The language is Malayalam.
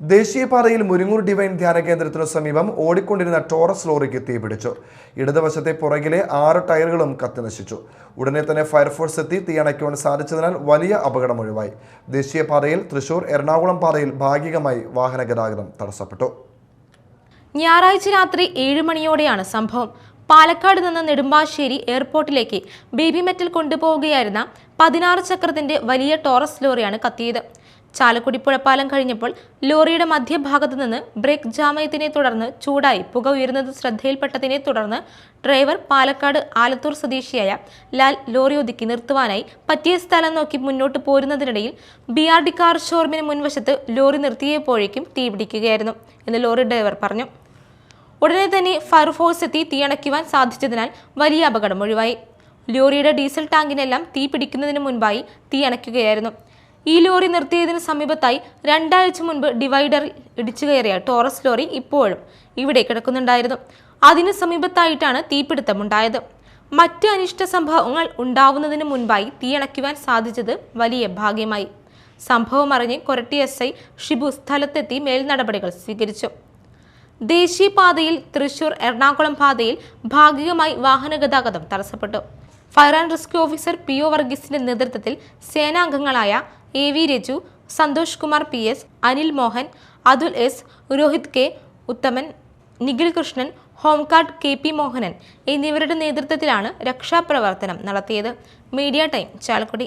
ദേശീയപാതയിൽ മുരിങ്ങൂർ ഡിവൈൻ ധ്യാന കേന്ദ്രത്തിനു സമീപം ഓടിക്കൊണ്ടിരുന്ന ടോറസ് ലോറിക്ക് തീപിടിച്ചു ഇടതുവശത്തെ പുറകിലെ ആറ് ടയറുകളും കത്തിനശിച്ചു ഉടനെ തന്നെ ഫയർഫോഴ്സ് എത്തി തീ തീയണയ്ക്കുവാൻ സാധിച്ചതിനാൽ വലിയ അപകടം ഒഴിവായി. ദേശീയപാതയിൽ തൃശൂർ എറണാകുളം പാതയിൽ ഭാഗികമായി വാഹന ഗതാഗതം തടസ്സപ്പെട്ടു. ഞായറാഴ്ച രാത്രി ഏഴ് മണിയോടെയാണ് സംഭവം. പാലക്കാട് നിന്ന് നെടുമ്പാശ്ശേരി എയർപോർട്ടിലേക്ക് ബേബി മെറ്റൽ കൊണ്ടുപോവുകയായിരുന്ന പതിനാറ് ചക്രത്തിന്റെ വലിയ ടോറസ് ലോറിയാണ് കത്തിയത്. ചാലക്കുടി പുഴപ്പാലം കഴിഞ്ഞപ്പോൾ ലോറിയുടെ മധ്യഭാഗത്തു നിന്ന് ബ്രേക്ക് ജാമയത്തിനെ തുടർന്ന് ചൂടായി പുക ഉയരുന്നത് ശ്രദ്ധയിൽപ്പെട്ടതിനെ തുടർന്ന് ഡ്രൈവർ പാലക്കാട് ആലത്തൂർ സ്വദേശിയായ ലാൽ ലോറി ഒതുക്കി നിർത്തുവാനായി പറ്റിയ സ്ഥലം നോക്കി മുന്നോട്ട് പോരുന്നതിനിടയിൽ ബി ആർ ഡി കാർ ഷോറൂമിന് മുൻവശത്ത് ലോറി നിർത്തിയപ്പോഴേക്കും തീപിടിക്കുകയായിരുന്നു എന്ന് ലോറി ഡ്രൈവർ പറഞ്ഞു. ഉടനെ തന്നെ ഫയർഫോഴ്സ് എത്തി തീയണയ്ക്കുവാൻ സാധിച്ചതിനാൽ വലിയ അപകടം ഒഴിവായി. ലോറിയുടെ ഡീസൽ ടാങ്കിനെല്ലാം തീ പിടിക്കുന്നതിന് മുൻപായി തീ അണയ്ക്കുകയായിരുന്നു. ഈ ലോറി നിർത്തിയതിന് സമീപത്തായി രണ്ടാഴ്ച മുൻപ് ഡിവൈഡർ ഇടിച്ചു കയറിയ ടോറസ് ലോറി ഇപ്പോഴും ഇവിടെ കിടക്കുന്നുണ്ടായിരുന്നു. അതിന് സമീപത്തായിട്ടാണ് തീപിടുത്തമുണ്ടായത്. മറ്റ് അനിഷ്ട സംഭവങ്ങൾ ഉണ്ടാവുന്നതിന് മുൻപായി തീയണയ്ക്കുവാൻ സാധിച്ചത് വലിയ ഭാഗ്യമായി. സംഭവം അറിഞ്ഞ് കൊരട്ടി എസ് ഐ ഷിബു സ്ഥലത്തെത്തി മേൽനടപടികൾ സ്വീകരിച്ചു. ദേശീയപാതയിൽ തൃശൂർ എറണാകുളം പാതയിൽ ഭാഗികമായി വാഹന ഗതാഗതം തടസ്സപ്പെട്ടു. Fire and rescue officer P O വർഗീസിന്റെ നേതൃത്വത്തിൽ സേനാംഗങ്ങളായ A V Raju Santhosh Kumar P S Anil Mohan Athul S Rohith K Uthaman Nikhil Krishnan home guard K P Mohanan എന്നിവരുടെ നേതൃത്വത്തിലാണ് രക്ഷാപ്രവർത്തനം നടത്തിയത്. Media time Chalakudy.